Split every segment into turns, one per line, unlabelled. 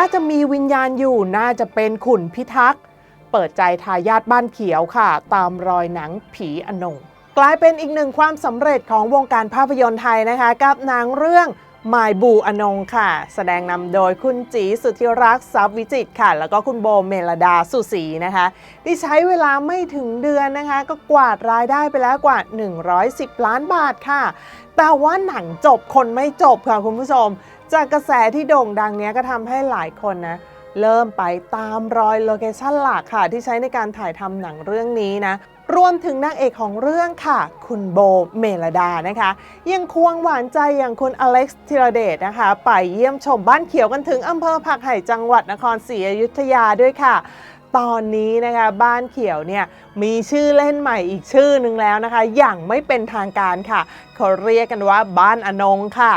ถ้าจะมีวิญญาณอยู่น่าจะเป็นขุนพิทักษ์ เปิดใจทายาทบ้านเขียวค่ะ ตามรอยหนังผีอนง กลายเป็นอีกหนึ่งความสำเร็จของวงการภาพยนตร์ไทยนะคะ กับหนังเรื่อง มายบูอนงค่ะ แสดงนำโดยคุณจีสุธิรักษ์ทรัพย์วิจิตค่ะ แล้วก็คุณโบเมลดาสุสีนะคะ ที่ใช้เวลาไม่ถึงเดือนนะคะ ก็กวาดรายได้ไปแล้วกว่า 110 ล้านบาทค่ะ แต่ว่าหนังจบคนไม่จบค่ะคุณผู้ชม จากกระแสที่โด่งดังเนี้ยก็ทำให้หลายคนนะเริ่มไปตามรอยโลเคชั่นหลักค่ะ ที่ใช้ในการถ่ายทำหนังเรื่องนี้นะ รวมถึงนางเอกของเรื่องค่ะ คุณโบเมลดานะคะ ยังควงหวานใจอย่างคุณอเล็กซ์ธีรเดชนะคะ ไปเยี่ยมชมบ้านเขียวกันถึงอำเภอผักไห่จังหวัดนครศรีอยุธยาด้วยค่ะตอนนี้นะคะบ้านเขียวเนี่ยมีชื่อเล่นใหม่อีกชื่อหนึ่งแล้วนะคะ อย่างไม่เป็นทางการค่ะเขาเรียกกันว่าบ้านอนงค่ะ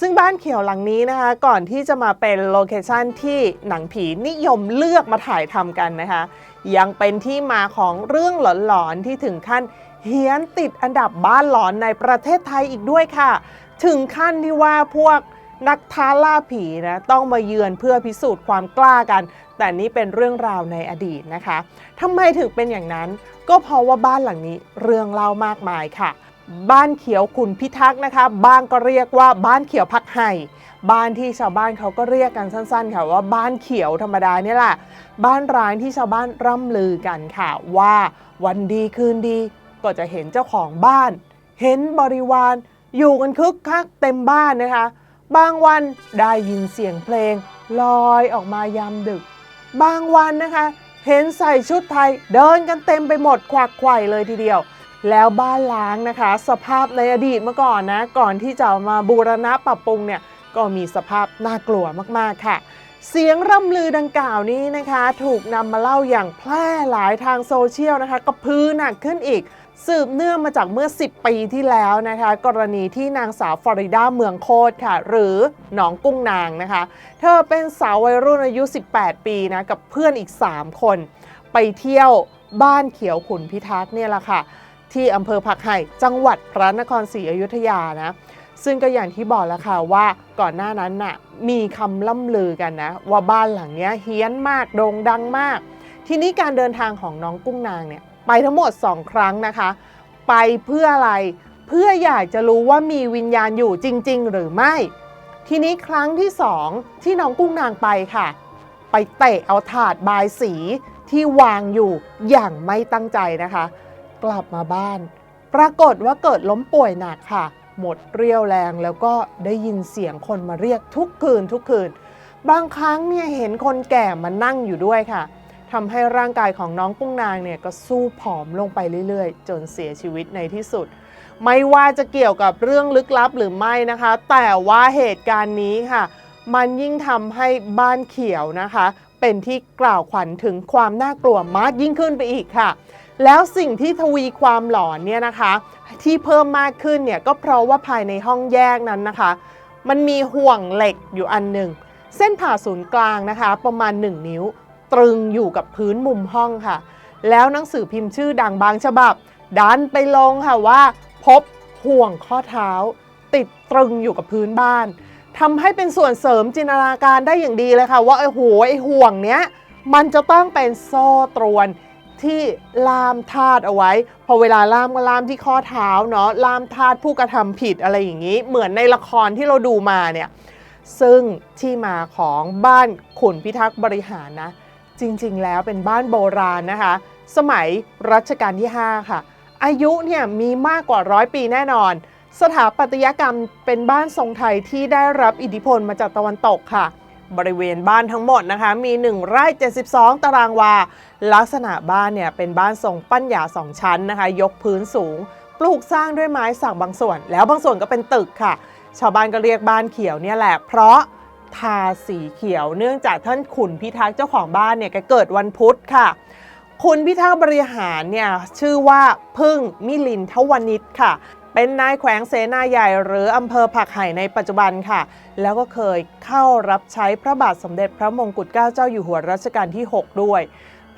ซึ่งบ้านเขียวหลังนี้นะคะ ก่อนที่จะมาเป็นโลเคชันที่หนังผีนิยมเลือกมาถ่ายทำกันนะคะ ยังเป็นที่มาของเรื่องหลอนๆที่ถึงขั้นเฮี้ยนติดอันดับบ้านหลอนในประเทศไทยอีกด้วยค่ะ ถึงขั้นที่ว่าพวกนักท้าล่าผีนะต้องมาเยือนเพื่อพิสูจน์ความกล้ากัน แต่นี่เป็นเรื่องราวในอดีตนะคะทำไมถึงเป็นอย่างนั้น ก็เพราะว่าบ้านหลังนี้เรื่องเล่ามากมายค่ะ บ้านเขียวขุนพิทักษ์นะคะบ้างก็เรียกว่าบ้านเขียวพักไห่บ้านที่ชาวบ้านเขาก็เรียกกันสั้นๆ ค่ะว่าบ้านเขียวธรรมดาเนี่ยแหละบ้านร้างที่ชาวบ้านร่ำลือกันค่ะ ว่าวันดีคืนดี ก็จะเห็นเจ้าของบ้าน เห็นบริวารอยู่กันคึกคักเต็มบ้านนะคะ บางวันได้ยินเสียงเพลง ลอยออกมายามดึก บางวันนะคะ เห็นใส่ชุดไทยเดินกันเต็มไปหมดควักไขว่เลยทีเดียว แล้วบ้านล้างนะคะ สภาพในอดีตเมื่อก่อนนะ ก่อนที่จะมาบูรณะปรับปรุงเนี่ยก็มีสภาพน่ากลัวมากๆค่ะ เสียงร่ำลือดังกล่าวนี้นะคะ ถูกนำมาเล่าอย่างแพร่หลายทางโซเชียลนะคะก็พื้นหนักขึ้นอีก สืบเนื่องมาจากเมื่อ 10 ปีที่แล้วนะคะ กรณีที่นางสาวฟลอริดาเมืองโคตรค่ะ หรือหนองกุ้งนางนะคะ เธอเป็นสาววัยรุ่นอายุ 18 ปีนะกับเพื่อนอีก 3 คน ไปเที่ยวบ้านเขียวขุนพิทักษ์เนี่ยแหละค่ะ ที่อำเภอผักไห่จังหวัดพระนครศรีอยุธยานะซึ่งก็อย่างที่บอกแล้วค่ะว่าก่อนหน้านั้นน่ะมีคำล่ำลือกันนะ ว่าบ้านหลังนี้เฮี้ยนมากโด่งดังมาก ทีนี้การเดินทางของน้องกุ้งนางเนี่ยไปทั้งหมด 2 ครั้งนะคะ ไปเพื่ออะไรเพื่ออยากจะรู้ว่ามีวิญญาณอยู่จริง ๆ หรือไม่ ทีนี้ครั้งที่ 2 ที่น้องกุ้งนางไปค่ะ ไปเตะเอาถาดบายสีที่วางอยู่อย่างไม่ตั้งใจนะคะ กลับมาบ้าน ปรากฏว่าเกิดล้มป่วยหนักค่ะ หมดเรี่ยวแรงแล้วก็ได้ยินเสียงคนมาเรียกทุกคืนทุกคืน บางครั้งเนี่ยเห็นคนแก่มานั่งอยู่ด้วยค่ะทำให้ร่างกายของน้องกุ้งนางเนี่ยก็สู้ผอมลงไปเรื่อยๆ จนเสียชีวิตในที่สุด ไม่ว่าจะเกี่ยวกับเรื่องลึกลับหรือไม่นะคะ แต่ว่าเหตุการณ์นี้ค่ะ มันยิ่งทำให้บ้านเขียวนะคะ เป็นที่กล่าวขวัญถึงความน่ากลัวมากยิ่งขึ้นไปอีกค่ะ แล้วสิ่งที่ทวีความหลอนเนี่ยนะคะที่เพิ่มมากขึ้นเนี่ยก็เพราะว่าภายในห้องแยกนั้นนะคะ มันมีห่วงเหล็กอยู่อันหนึ่ง เส้นผ่าศูนย์กลางนะคะ ประมาณ 1 นิ้ว ตรึงอยู่กับพื้นมุมห้องค่ะ แล้วหนังสือพิมพ์ชื่อดังบางฉบับ ดันไปลงค่ะว่า พบห่วงข้อเท้า ติดตรึงอยู่กับพื้นบ้านทำให้เป็นส่วนเสริมจินตนาการได้อย่างดีเลยค่ะ ว่าไอ้โหไอ้ห่วงเนี้ยมันจะต้องเป็นโซ่ตรวน ที่ล่ามทาดเอาไว้ พอเวลาล่ามก็ล่ามที่ข้อเท้าเนาะล่ามทาดผู้กระทำผิดอะไรอย่างนี้ เหมือนในละครที่เราดูมาเนี่ยซึ่งที่มาของบ้านขุนพิทักษ์บริหารนะ จริงๆ แล้วเป็นบ้านโบราณนะคะ สมัยรัชกาลที่ 5 ค่ะ อายุเนี่ยมีมากกว่าร้อยปีแน่นอน สถาปัตยกรรมเป็นบ้านทรงไทยที่ได้รับอิทธิพลมาจากตะวันตกค่ะ บริเวณบ้านทั้งหมดนะคะ มี 1 ไร่ 72 ตารางวา ลักษณะบ้านเนี่ยเป็นบ้านทรงปั้นหยาสองชั้นนะคะ ยกพื้นสูง ปลูกสร้างด้วยไม้สักบางส่วน แล้วบางส่วนก็เป็นตึกค่ะ ชาวบ้านก็เรียกบ้านเขียวเนี่ยแหละ เพราะทาสีเขียวเนื่องจากท่านขุนพิทักษ์เจ้าของบ้านเนี่ยแกเกิดวันพุธค่ะ คุณพิทักษ์บริหารเนี่ยชื่อว่าพึ่งมิลินทวนิชค่ะ เป็นนายแขวงเสนาใหญ่หรืออำเภอผักไห่ในปัจจุบันค่ะ แล้วก็เคยเข้ารับใช้พระบาทสมเด็จพระมงกุฎเกล้าเจ้าอยู่หัวรัชกาลที่ 6 ด้วย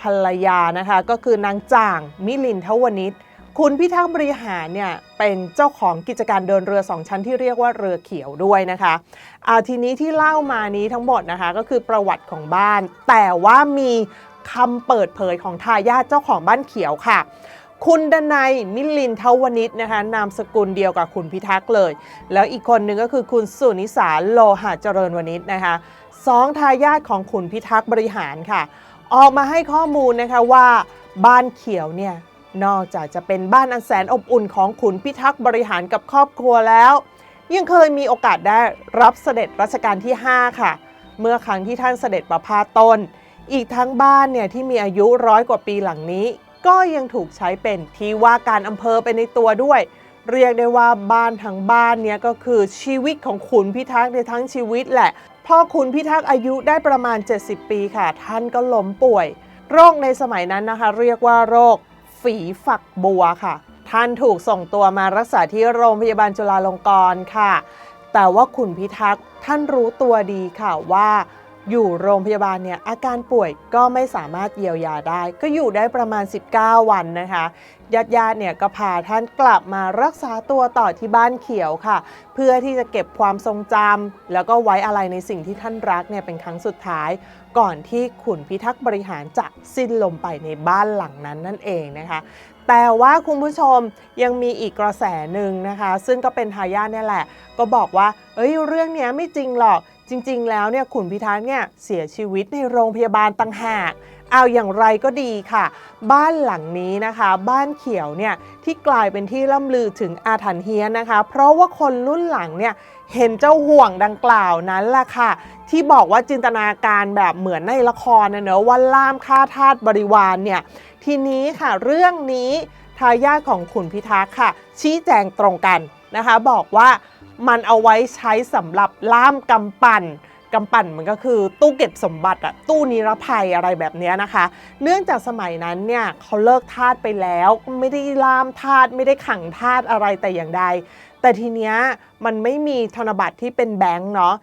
ภรรยานะคะก็คือนางจ่างมิลินทวนิชคุณพิทักษ์บริหารเนี่ยเป็นเจ้าของกิจการเดินเรือสองชั้นที่เรียกว่าเรือเขียวด้วยนะคะเอาทีนี้ที่เล่ามานี้ทั้งหมดนะคะก็คือประวัติของบ้าน แต่ว่ามีคำเปิดเผยของทายาทเจ้าของบ้านเขียวค่ะ คุณดนัยมิลินเทวนิชนะคะนามสกุลเดียวกับคุณพิทักษ์เลย แล้วอีกคนหนึ่งก็คือคุณสุนิสาโลหะเจริญวณิชนะคะสองทายาทของคุณพิทักษ์บริหารค่ะ ออกมาให้ข้อมูลนะคะว่าบ้านเขียวเนี่ยนอกจากจะเป็นบ้านอันแสนอบอุ่นของขุนพิทักษ์บริหารกับครอบครัวแล้ว ยังเคยมีโอกาสได้รับเสด็จรัชกาลที่ 5 ค่ะ เมื่อครั้งที่ท่านเสด็จประพาตน อีกทั้งบ้านเนี่ยที่มีอายุร้อยกว่าปีหลังนี้ ก็ยังถูกใช้เป็นที่ว่าการอำเภอไปในตัวด้วย เรียกได้ว่าบ้านทั้งบ้านเนี่ยก็คือชีวิตของขุนพิทักษ์ในทั้งชีวิตแหละพอขุนพิทักษ์อายุได้ประมาณ 70 ปีค่ะ ท่านก็ล้มป่วย โรคในสมัยนั้นนะคะ เรียกว่าโรคฝีฝักบัวค่ะ ท่านถูกส่งตัวมารักษาที่โรงพยาบาลจุฬาลงกรณ์ค่ะ แต่ว่าขุนพิทักษ์ท่านรู้ตัวดีค่ะว่า อยู่โรงพยาบาลเนี่ยอาการป่วยก็ไม่สามารถเยียวยาได้ ก็อยู่ได้ประมาณ 19 วันนะคะญาติญาติเนี่ยก็พาท่านกลับมารักษาตัวต่อที่บ้านเขียวค่ะ เพื่อที่จะเก็บความทรงจำแล้วก็ไว้อะไรในสิ่งที่ท่านรักเนี่ยเป็นครั้งสุดท้าย ก่อนที่ขุนพิทักษ์บริหารจะสิ้นลมไปในบ้านหลังนั้นนั่นเองนะคะแต่ว่าคุณผู้ชมยังมีอีกกระแสหนึ่งนะคะ ซึ่งก็เป็นทายาทเนี่ยแหละ ก็บอกว่า เอ้ยเรื่องเนี้ยไม่จริงหรอก จริงๆ แล้วเนี่ยขุนพิทักษ์เนี่ยเสียชีวิตในโรงพยาบาลต่างหากเอาอย่างไรก็ดีค่ะ บ้านหลังนี้นะคะ บ้านเขียวเนี่ยที่กลายเป็นที่ล่ำลือถึงอาถรรพ์เฮียนนะคะ เพราะว่าคนรุ่นหลังเนี่ยเห็นเจ้าห่วงดังกล่าวนั้นแหละค่ะ ที่บอกว่าจินตนาการแบบเหมือนในละครนะเนอะว่าล่ามฆ่าทาสบริวารเนี่ยทีนี้ค่ะเรื่องนี้ทายาทของขุนพิทักษ์ค่ะ ชี้แจงตรงกันนะคะ บอกว่า มันเอาไว้ใช้สำหรับล่ามกำปั่นกำปั่นมันก็คือตู้เก็บสมบัติอะตู้นิรภัยอะไรแบบนี้นะคะ เนื่องจากสมัยนั้นเนี่ยเขาเลิกทาสไปแล้วไม่ได้ล่ามทาสไม่ได้ขังทาสอะไรแต่อย่างใด แต่ทีเนี้ยมันไม่มีธนบัตรที่เป็นแบงก์เนาะ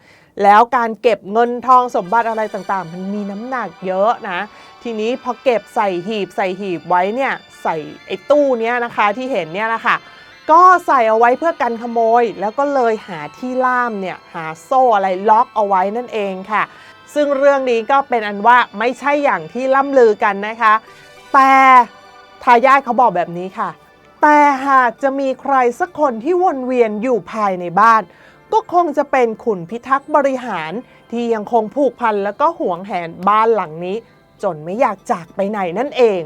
แล้วการเก็บเงินทองสมบัติอะไรต่างๆ มันมีน้ำหนักเยอะนะ ทีนี้พอเก็บใส่หีบใส่หีบไว้เนี่ยใส่ไอ้ตู้เนี้ยนะคะที่เห็นเนี่ยนะคะ ก็ใส่เอาไว้เพื่อกันขโมย แล้วก็เลยหาที่ล่ามเนี่ยหาโซ่อะไรล็อกเอาไว้นั่นเองค่ะ ซึ่งเรื่องนี้ก็เป็นอันว่าไม่ใช่อย่างที่ล่ำลือกันนะคะ แต่ทายาทเขาบอกแบบนี้ค่ะ แต่หากจะมีใครสักคนที่วนเวียนอยู่ภายในบ้าน ก็คงจะเป็นขุนพิทักษ์บริหารที่ยังคงผูกพันแล้วก็หวงแหนบ้านหลังนี้ จนไม่อยากจากไปไหนนั่นเอง